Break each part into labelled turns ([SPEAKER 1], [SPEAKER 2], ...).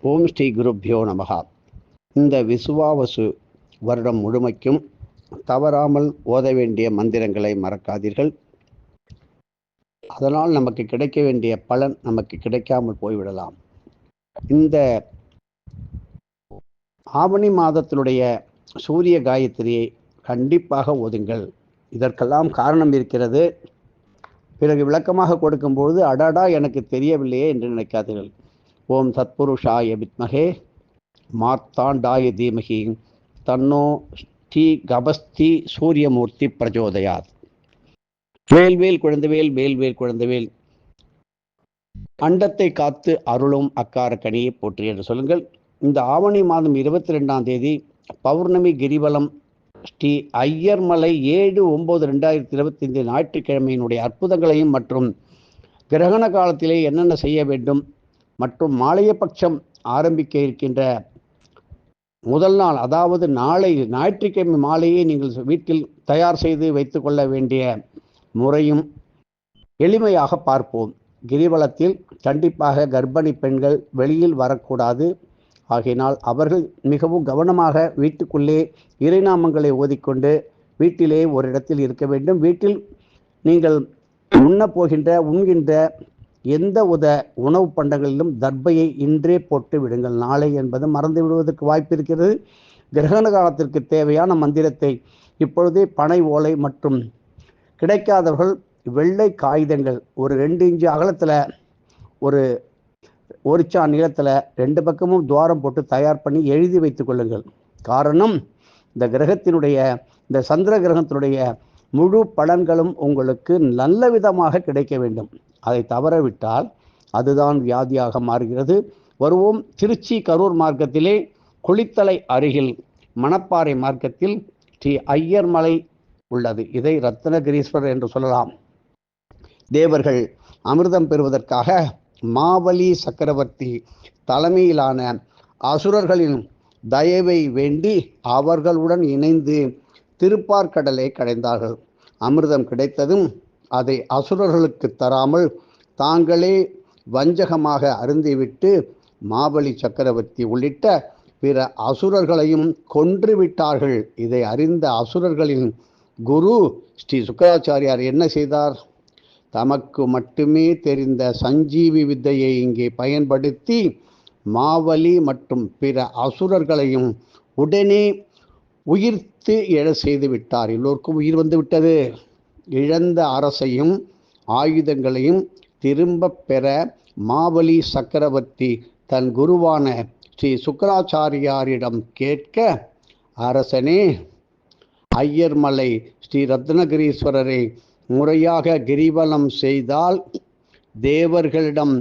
[SPEAKER 1] ஓம் ஸ்ரீ குருப்பியோ நமகா இந்த விசுவாவசு வருடம் முழுமைக்கும் தவறாமல் ஓத வேண்டிய மந்திரங்களை மறக்காதீர்கள். அதனால் நமக்கு கிடைக்க வேண்டிய பலன் நமக்கு கிடைக்காமல் போய்விடலாம். இந்த ஆவணி மாதத்தினுடைய சூரிய காயத்ரியை கண்டிப்பாக ஓதுங்கள். இதற்கெல்லாம் காரணம் இருக்கிறது. பிறகு விளக்கமாக கொடுக்கும்பொழுது அடடா எனக்கு தெரியவில்லையே என்று நினைக்காதீர்கள். ஓம் சத்புருஷாய வித்மகே மார்த்தாண்டாய தீமகி தன்னோ ஸ்ரீ கபஸ்தி சூரியமூர்த்தி பிரஜோதயாத். வேல்வேல் குழந்தைவேல் வேல்வேல் குழந்தைவேல் அண்டத்தை காத்து அருளும் அக்காரக்கணியை கனியை போற்றி என்று சொல்லுங்கள். இந்த ஆவணி மாதம் இருபத்தி ரெண்டாம் தேதி பௌர்ணமி கிரிவலம் ஸ்ரீ ஐயர்மலை ஏழு ஒம்பது ரெண்டாயிரத்தி இருபத்தி ஐந்து ஞாயிற்றுக்கிழமையினுடைய அற்புதங்களையும் மற்றும் கிரகண காலத்திலே என்னென்ன செய்ய வேண்டும் மற்றும் மாலையபட்சம் ஆரம்பிக்க இருக்கின்ற முதல் நாள் அதாவது நாளை ஞாயிற்றுக்கிழமை மாலையை நீங்கள் வீட்டில் தயார் செய்து வைத்துக்கொள்ள வேண்டிய முறையும் எளிமையாக பார்ப்போம். கிரிவலத்தில் கண்டிப்பாக கர்ப்பிணி பெண்கள் வெளியில் வரக்கூடாது. ஆகையினால் அவர்கள் மிகவும் கவனமாக வீட்டுக்குள்ளே இறைநாமங்களை ஓதிக்கொண்டு வீட்டிலே ஒரு இடத்தில் இருக்க வேண்டும். வீட்டில் நீங்கள் உண்ண போகின்ற உண்கின்ற எந்த உத உணவு பண்டங்களிலும் தர்பையை இன்றே போட்டு விடுங்கள். நாளை என்பது மறந்து விடுவதற்கு வாய்ப்பு இருக்கிறது. கிரகண காலத்திற்கு தேவையான மந்திரத்தை இப்பொழுதே பனை ஓலை மற்றும் கிடைக்காதவர்கள் வெள்ளை காகிதங்கள் ஒரு ரெண்டு இன்ச்சு அகலத்தில் ஒரு ஒரிச்சா நீளத்தில் ரெண்டு பக்கமும் துவாரம் போட்டு தயார் பண்ணி எழுதி வைத்துக் கொள்ளுங்கள். காரணம் இந்த கிரகத்தினுடைய இந்த சந்திர கிரகத்தினுடைய முழு பலன்களும் உங்களுக்கு நல்ல விதமாக கிடைக்க வேண்டும். அதை தவறவிட்டால் அதுதான் வியாதியாக மாறுகிறது. வருவோம். திருச்சி கரூர் மார்க்கத்திலே குளித்தலை அருகில் மணப்பாறை மார்க்கத்தில் ஸ்ரீ ஐயர்மலை உள்ளது. இதை ரத்னகிரீஸ்வரர் என்று சொல்லலாம். தேவர்கள் அமிர்தம் பெறுவதற்காக மாவலி சக்கரவர்த்தி தலைமையிலான அசுரர்களின் தயவை வேண்டி அவர்களுடன் இணைந்து திருப்பார்கடலை கடைந்தார்கள். அமிர்தம் கிடைத்ததும் அதை அசுரர்களுக்கு தராமல் தாங்களே வஞ்சகமாக அருந்திவிட்டு மாபலி சக்கரவர்த்தி உள்ளிட்ட பிற அசுரர்களையும் கொன்று விட்டார்கள் இதை அறிந்த அசுரர்களின் குரு ஸ்ரீ சுக்கராச்சாரியார் என்ன செய்தார்? தமக்கு மட்டுமே தெரிந்த சஞ்சீவி வித்தையை இங்கே பயன்படுத்தி மாவலி மற்றும் பிற அசுரர்களையும் உடனே உயிர்த்து எழ செய்து விட்டார். எல்லோருக்கும் உயிர் வந்து விட்டது. இழந்த அரசையும் ஆயுதங்களையும் திரும்ப பெற மாவலி சக்கரவர்த்தி தன் குருவான ஸ்ரீ சுக்கராச்சாரியாரிடம் கேட்க அரசனே ஐயர்மலை ஸ்ரீ ரத்னகிரீஸ்வரரை முறையாக கிரிவலம் செய்தால் தேவர்களிடம்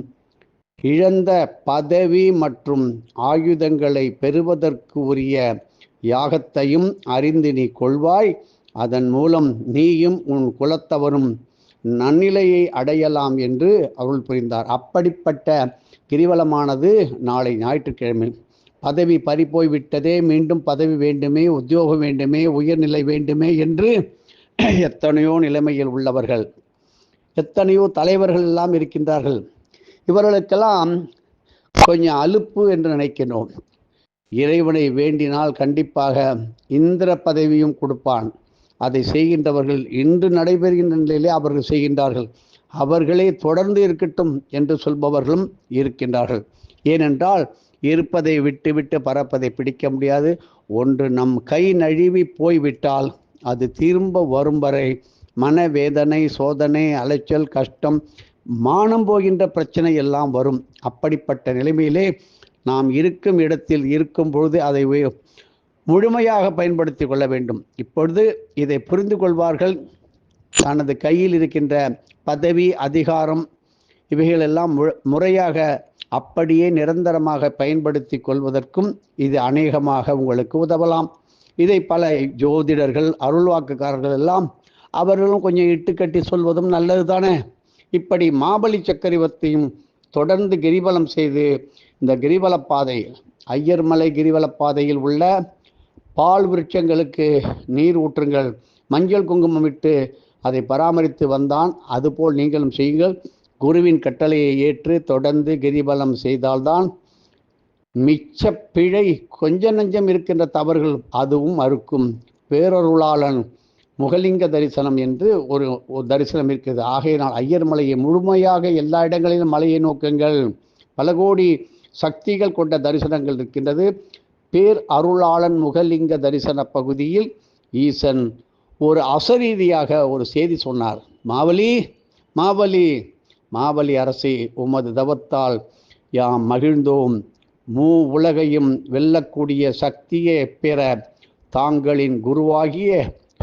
[SPEAKER 1] இழந்த பதவி மற்றும் ஆயுதங்களை பெறுவதற்கு உரிய யாகத்தையும் அறிந்து நீ கொள்வாய். அதன் மூலம் நீயும் உன் குலத்தவரும் நன்னிலையை அடையலாம் என்று அருள் புரிந்தார். அப்படிப்பட்ட கிரிவலமானது நாளை ஞாயிற்றுக்கிழமை. பதவி பறிப்போய் விட்டதே மீண்டும் பதவி வேண்டுமே உத்தியோகம் வேண்டுமே உயர்நிலை வேண்டுமே என்று எத்தனையோ நிலைமையில் உள்ளவர்கள் எத்தனையோ தலைவர்கள் எல்லாம் இருக்கின்றார்கள். இவர்களுக்கெல்லாம் கொஞ்சம் அலுப்பு என்று நினைக்கிறோம். இறைவனை வேண்டினால் கண்டிப்பாக இந்திர பதவியும் கொடுப்பான். அதை செய்கின்றவர்கள் இன்று நடைபெறுகின்ற நிலையிலே அவர்கள் செய்கின்றார்கள். அவர்களே தொடர்ந்து இருக்கட்டும் என்று சொல்பவர்களும் இருக்கின்றார்கள். ஏனென்றால் இருப்பதை விட்டுவிட்டு பறப்பதை பிடிக்க முடியாது. ஒன்று நம் கை நழுவி போய்விட்டால் அது திரும்ப வரும் வரை மனவேதனை சோதனை அலைச்சல் கஷ்டம் மானம் போகின்ற பிரச்சனை எல்லாம் வரும். அப்படிப்பட்ட நிலைமையிலே நாம் இருக்கும் இடத்தில் இருக்கும் பொழுது அதை முழுமையாக பயன்படுத்தி கொள்ள வேண்டும். இப்பொழுது இதை புரிந்து கொள்வார்கள். தனது கையில் இருக்கின்ற பதவி அதிகாரம் இவைகளெல்லாம் முறையாக அப்படியே நிரந்தரமாக பயன்படுத்தி கொள்வதற்கும் இது அநேகமாக உங்களுக்கு உதவலாம். இதை பல ஜோதிடர்கள் அருள்வாக்குக்காரர்கள் எல்லாம் அவர்களும் கொஞ்சம் இட்டுக்கட்டி சொல்வதும் நல்லது தானே. இப்படி மாபலி சக்கரவர்த்தியும் தொடர்ந்து கிரிவலம் செய்து இந்த கிரிவல பாதை ஐயர்மலை கிரிவல பாதையில் உள்ள பால் விருட்சங்களுக்கு நீர் ஊற்றுங்கள். மஞ்சள் குங்குமம் விட்டு அதை பராமரித்து வந்தான். அதுபோல் நீங்களும் செய்யுங்கள். குருவின் கட்டளையை ஏற்று தொடர்ந்து கிரிபலம் செய்தால்தான் மிச்ச பிழை கொஞ்ச நஞ்சம் இருக்கின்ற தவறுகள் அதுவும் அறுக்கும். பேரருளாளன் முகலிங்க தரிசனம் என்று ஒரு ஒரு தரிசனம் இருக்கிறது. ஆகையினால் ஐயர் மலையை முழுமையாக எல்லா இடங்களிலும் மலையை நோக்குங்கள். பல கோடி சக்திகள் கொண்ட தரிசனங்கள் இருக்கின்றது. பேர் அருளாளன் முகலிங்க தரிசன பகுதியில் ஈசன் ஒரு அசரீதியாக ஒரு செய்தி சொன்னார். மாவலி மாவலி மாவலி அரசி உமது தவத்தால் யாம் மகிழ்ந்தோம். மூ உலகையும் வெல்லக்கூடிய சக்தியை பெற தாங்களின் குருவாகிய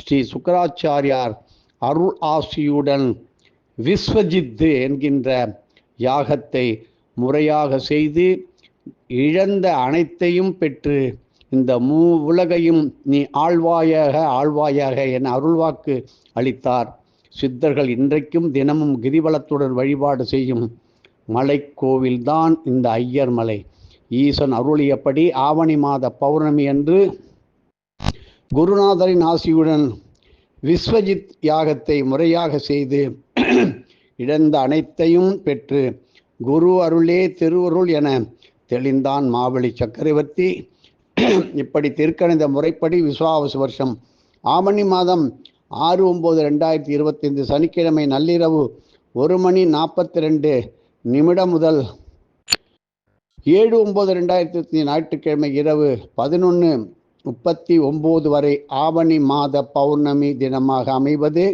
[SPEAKER 1] ஸ்ரீ சுக்கராச்சாரியார் அருள் ஆசியுடன் விஸ்வஜித்து என்கின்ற யாகத்தை முறையாக செய்து இழந்த அனைத்தையும் பெற்று இந்த மூ உலகையும் நீ ஆழ்வாயாக ஆழ்வாயாக என அருள்வாக்கு அளித்தார். சித்தர்கள் இன்றைக்கும் தினமும் கிரிவலத்துடன் வழிபாடு செய்யும் மலைக்கோவில்தான் இந்த ஐயர் மலை. ஈசன் அருளியபடி ஆவணி மாத பௌர்ணமி அன்று குருநாதரின் ஆசியுடன் விஸ்வஜித் யாகத்தை முறையாக செய்து இழந்த அனைத்தையும் பெற்று குரு அருளே திருவருள் என தெளிந்தான் மாவழி சக்கரவர்த்தி. இப்படி திருக்கணித முறைப்படி விஸ்வாவச வருஷம். ஆவணி மாதம் ஆறு ஒம்பது ரெண்டாயிரத்தி இருபத்தைந்து சனிக்கிழமை நள்ளிரவு ஒரு மணி நாற்பத்தி ரெண்டு நிமிடம் முதல் ஏழு ஒம்பது ரெண்டாயிரத்தி ஞாயிற்றுக்கிழமை இரவு பதினொன்று முப்பத்தி ஒம்பது வரை ஆவணி மாத பௌர்ணமி தினமாக அமைவது.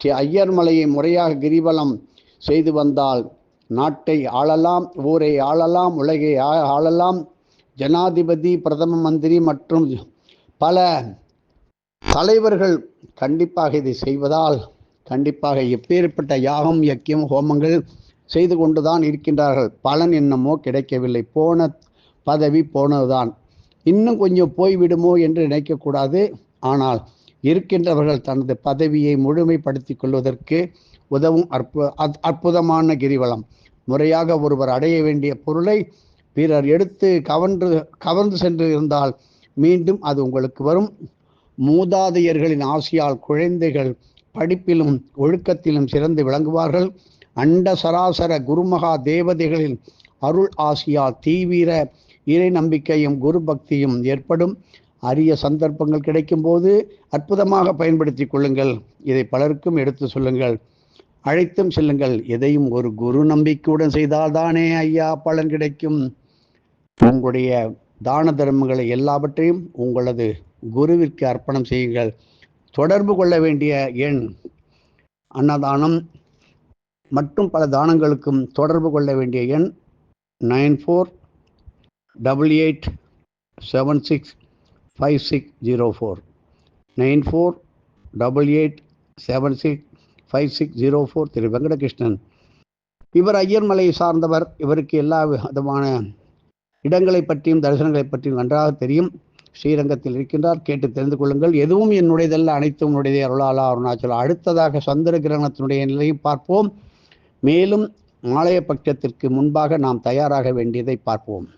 [SPEAKER 1] ஸ்ரீ ஐயர் மலையை முறையாக கிரிவலம் செய்து வந்தால் நாட்டை ஆளலாம் ஊரை ஆளலாம் உலகை ஆளலாம். ஜனாதிபதி பிரதம மந்திரி மற்றும் பல தலைவர்கள் கண்டிப்பாக இதை செய்வதால் கண்டிப்பாக எப்பேற்பட்ட யாகம் யக்கியம் ஹோமங்கள் செய்து கொண்டுதான் இருக்கின்றார்கள். பலன் என்னமோ கிடைக்கவில்லை. போன பதவி போனதுதான். இன்னும் கொஞ்சம் போய்விடுமோ என்று நினைக்கக்கூடாது. ஆனால் இருக்கின்றவர்கள் தனது பதவியை முழுமைப்படுத்திக் கொள்வதற்கு உதவும் அற்பு அத்- அற்புதமான கிரிவலம். முறையாக ஒருவர் அடைய வேண்டிய பொருளை பிறர் எடுத்து கவர்ந்து கவர்ந்து சென்று இருந்தால் மீண்டும் அது உங்களுக்கு வரும். மூதாதையர்களின் ஆசையால் குழந்தைகள் படிப்பிலும் ஒழுக்கத்திலும் சிறந்து விளங்குவார்கள். அண்ட சராசர குருமகா தேவதைகளின் அருள் ஆசியால் தீவிர இறை நம்பிக்கையும் குரு பக்தியும் ஏற்படும். அரிய சந்தர்ப்பங்கள் கிடைக்கும்போது அற்புதமாக பயன்படுத்திக் கொள்ளுங்கள். இதை பலருக்கும் எடுத்து சொல்லுங்கள். அழைத்தும் செல்லுங்கள். எதையும் ஒரு குரு நம்பிக்கையுடன் செய்தால்தானே ஐயா பலன் கிடைக்கும். உங்களுடைய தான தர்மங்களை எல்லாவற்றையும் உங்களது குருவிற்கு அர்ப்பணம் செய்யுங்கள். தொடர்பு கொள்ள வேண்டிய எண் அன்னதானம் மற்றும் பல தானங்களுக்கும் தொடர்பு கொள்ள வேண்டிய எண் nine four double eight seven six five six zero four. Nine four double eight seven six five six zero four Thiru Venkatakrishnan. இவர் ஐயர்மலையை சார்ந்தவர். இவருக்கு எல்லா விதமான இடங்களை பற்றியும் தரிசனங்களை பற்றியும் நன்றாக தெரியும். ஸ்ரீரங்கத்தில் இருக்கின்றார். கேட்டு தெரிந்து கொள்ளுங்கள். எதுவும் என்னுடையதல்ல. அனைத்தும் உன்னுடைய அருளாலா அருணாச்சலம் அடுத்ததாக சந்திர கிரகணத்தினுடைய நிலையை பார்ப்போம். மேலும் மாலைய பட்சத்திற்கு முன்பாக நாம் தயாராக வேண்டியதை பார்ப்போம்.